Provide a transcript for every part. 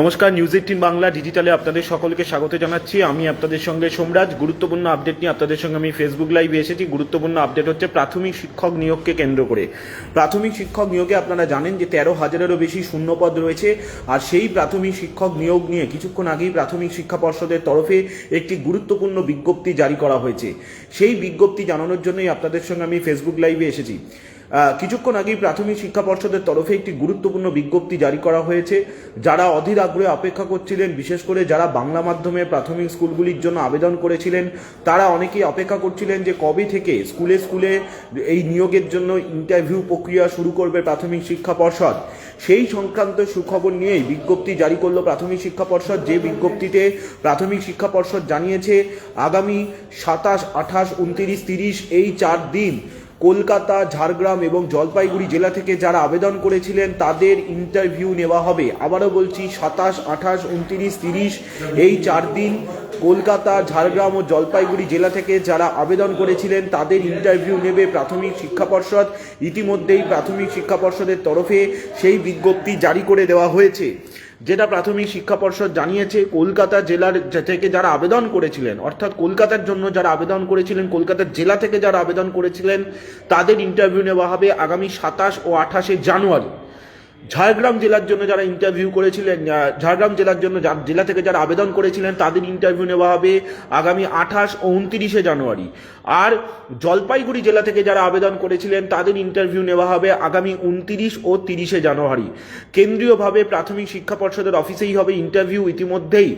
নমস্কার news eighteen Bangla ডিজিটালে আপনাদের সকলকে স্বাগত জানাচ্ছি। আমি আপনাদের সঙ্গে সোমরাজ। গুরুত্বপূর্ণ আপডেট নিয়ে আপনাদের সঙ্গে আমি ফেসবুক লাইভে এসেছি। গুরুত্বপূর্ণ আপডেট হচ্ছে প্রাথমিক শিক্ষক নিয়োগকে কেন্দ্র করে। প্রাথমিক শিক্ষক নিয়োগে আপনারা জানেন যে তেরো হাজারেরও বেশি শূন্যপদ রয়েছে। আর সেই প্রাথমিক শিক্ষক নিয়োগ নিয়ে কিছুক্ষণ আগেই প্রাথমিক শিক্ষা পর্ষদের তরফে একটি গুরুত্বপূর্ণ বিজ্ঞপ্তি জারি করা হয়েছে। সেই বিজ্ঞপ্তি জানানোর জন্যই আপনাদের সঙ্গে আমি ফেসবুক লাইভে এসেছি। কিছুক্ষণ আগেই প্রাথমিক শিক্ষা পর্ষদের তরফে একটি গুরুত্বপূর্ণ বিজ্ঞপ্তি জারি করা হয়েছে। যারা অধীর আগ্রহে অপেক্ষা করছিলেন, বিশেষ করে যারা বাংলা মাধ্যমে প্রাথমিক স্কুলগুলির জন্য আবেদন করেছিলেন, তারা অনেকেই অপেক্ষা করছিলেন যে কবে থেকে স্কুলে স্কুলে এই নিয়োগের জন্য ইন্টারভিউ প্রক্রিয়া শুরু করবে প্রাথমিক শিক্ষা পর্ষদ। সেই সংক্রান্ত সুখবর নিয়েই বিজ্ঞপ্তি জারি করল প্রাথমিক শিক্ষা পর্ষদ। যে বিজ্ঞপ্তিতে প্রাথমিক শিক্ষা পর্ষদ জানিয়েছে, আগামী সাতাশ, আঠাশ, উনতিরিশ, তিরিশ এই চার দিন কলকাতা, ঝাড়গ্রাম এবং জলপাইগুড়ি জেলা থেকে যারা আবেদন করেছিলেন, তাদের ইন্টারভিউ নেওয়া হবে। আবারও বলছি, সাতাশ, আঠাশ, উনত্রিশ, তিরিশ, এই চার দিন কলকাতা, ঝাড়গ্রাম ও জলপাইগুড়ি জেলা থেকে যারা আবেদন করেছিলেন, তাদের ইন্টারভিউ নেবে প্রাথমিক শিক্ষা পর্ষদ। ইতিমধ্যেই প্রাথমিক শিক্ষা পর্ষদের তরফে সেই বিজ্ঞপ্তি জারি করে দেওয়া হয়েছে। যেটা প্রাথমিক শিক্ষা পর্ষদ জানিয়েছে, কলকাতা জেলার থেকে যারা আবেদন করেছিলেন, অর্থাৎ কলকাতার জন্য যারা আবেদন করেছিলেন, কলকাতার জেলা থেকে যারা আবেদন করেছিলেন, তাদের ইন্টারভিউ নেওয়া হবে আগামী সাতাশ ও আঠাশে জানুয়ারি। ঝাড়গ্রাম জেলার জন্য যারা ইন্টারভিউ করেছিলেন ঝাড়গ্রাম জেলার জন্য জেলা থেকে যারা আবেদন করেছিলেন, তাদের ইন্টারভিউ নেওয়া হবে আগামী আঠাশ ও উনত্রিশে জানুয়ারি। আর জলপাইগুড়ি জেলা থেকে যারা আবেদন করেছিলেন, তাদের ইন্টারভিউ নেওয়া হবে আগামী উনত্রিশ ও তিরিশে জানুয়ারি। কেন্দ্রীয়ভাবে প্রাথমিক শিক্ষা পর্ষদের অফিসেই হবে ইন্টারভিউ ইতিমধ্যেই।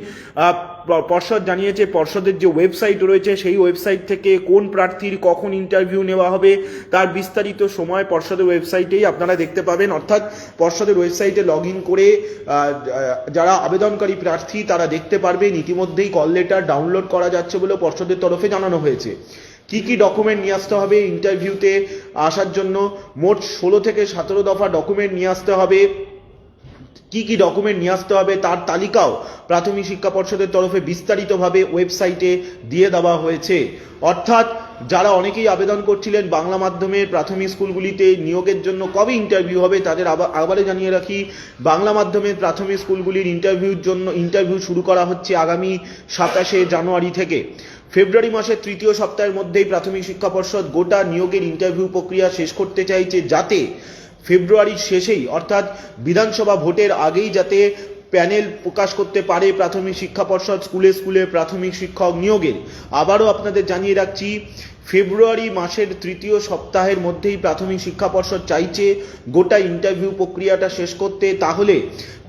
পর্ষদ জানিয়েছে, পর্ষদের যে ওয়েবসাইট রয়েছে, সেই ওয়েবসাইট থেকে কোন প্রার্থীর কখন ইন্টারভিউ নেওয়া হবে, তার বিস্তারিত সময় পর্ষদের ওয়েবসাইটেই আপনারা দেখতে পাবেন। অর্থাৎ পর্ষদের ওয়েবসাইটে লগ ইন করে যারা আবেদনকারী প্রার্থী, তারা দেখতে পারবেন, ইতিমধ্যেই কল লেটার ডাউনলোড করা যাচ্ছে বলে পর্ষদের তরফে জানানো হয়েছে। কি কি ডকুমেন্ট নিয়ে আসতে হবে ইন্টারভিউতে আসার জন্য? মোট ষোলো থেকে সতেরো দফা ডকুমেন্ট নিয়ে আসতে হবে। কি কি ডকুমেন্ট নিয়ে আসতে হবে তার তালিকাও প্রাথমিক শিক্ষা পর্ষদের তরফে বিস্তারিতভাবে ওয়েবসাইটে দিয়ে দেওয়া হয়েছে। অর্থাৎ যারা অনেকেই আবেদন করছিলেন বাংলা মাধ্যমের প্রাথমিক স্কুলগুলিতে নিয়োগের জন্য কবে ইন্টারভিউ হবে তাদের আবার জানিয়ে রাখি, বাংলা মাধ্যমের প্রাথমিক স্কুলগুলির ইন্টারভিউর জন্য ইন্টারভিউ শুরু করা হচ্ছে আগামী সাতাশে জানুয়ারি থেকে। ফেব্রুয়ারি মাসের তৃতীয় সপ্তাহের মধ্যেই প্রাথমিক শিক্ষা পর্ষদ গোটা নিয়োগের ইন্টারভিউ প্রক্রিয়া শেষ করতে চাইছে যাতে ফেব্রুয়ারির শেষেই অর্থাৎ বিধানসভা ভোটের আগেই যাতে প্যানেল প্রকাশ করতে পারে প্রাথমিক শিক্ষা পর্ষদ স্কুলে স্কুলে প্রাথমিক শিক্ষক নিয়োগের। আবারও আপনাদের জানিয়ে রাখছি, ফেব্রুয়ারি মাসের তৃতীয় সপ্তাহের মধ্যেই প্রাথমিক শিক্ষা পর্ষদ চাইছে গোটা ইন্টারভিউ প্রক্রিয়াটা শেষ করতে। তাহলে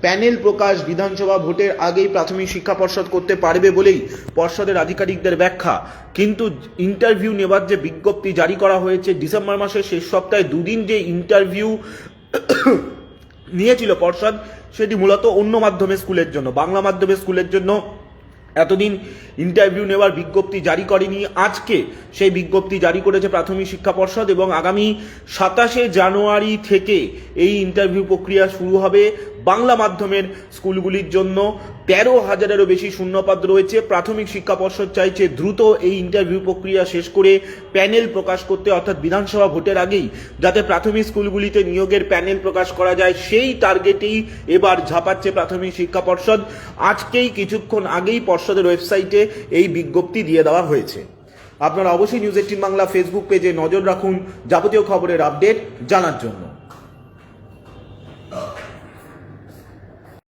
প্যানেল প্রকাশ বিধানসভা ভোটের আগেই প্রাথমিক শিক্ষা পর্ষদ করতে পারবে বলেই পর্ষদের আধিকারিকদের ব্যাখ্যা। কিন্তু ইন্টারভিউ নেবার যে বিজ্ঞপ্তি জারি করা হয়েছে, ডিসেম্বর মাসের শেষ সপ্তাহে দুদিন যে ইন্টারভিউ নিয়েছিল পর্ষদ, সেটি মূলত অন্য মাধ্যমে স্কুলের জন্য, বাংলা মাধ্যমে স্কুলের জন্য। এতদিন ইন্টারভিউ নেওয়ার বিজ্ঞপ্তি জারি করেনি। আজকে সেই বিজ্ঞপ্তি জারি করেছে প্রাথমিক শিক্ষা পর্ষদ এবং আগামী সাতাশে জানুয়ারি থেকে এই ইন্টারভিউ প্রক্রিয়া শুরু হবে। বাংলা মাধ্যমের স্কুলগুলির জন্য তেরো হাজারেরও বেশি শূন্যপদ রয়েছে। প্রাথমিক শিক্ষা পর্ষদ চাইছে দ্রুত এই ইন্টারভিউ প্রক্রিয়া শেষ করে প্যানেল প্রকাশ করতে, অর্থাৎ বিধানসভা ভোটের আগেই, যাতে প্রাথমিক স্কুলগুলিতে নিয়োগের প্যানেল প্রকাশ করা যায়। সেই টার্গেটেই এবার ঝাঁপাচ্ছে প্রাথমিক শিক্ষা পর্ষদ। আজকেই কিছুক্ষণ আগেই পর্ষদের ওয়েবসাইটে এই বিজ্ঞপ্তি দিয়ে দেওয়া হয়েছে। আপনারা অবশ্যই নিউজ এইটিন বাংলা ফেসবুক পেজে নজর রাখুন। যাবতীয় খবরের আপডেট জানার জন্য।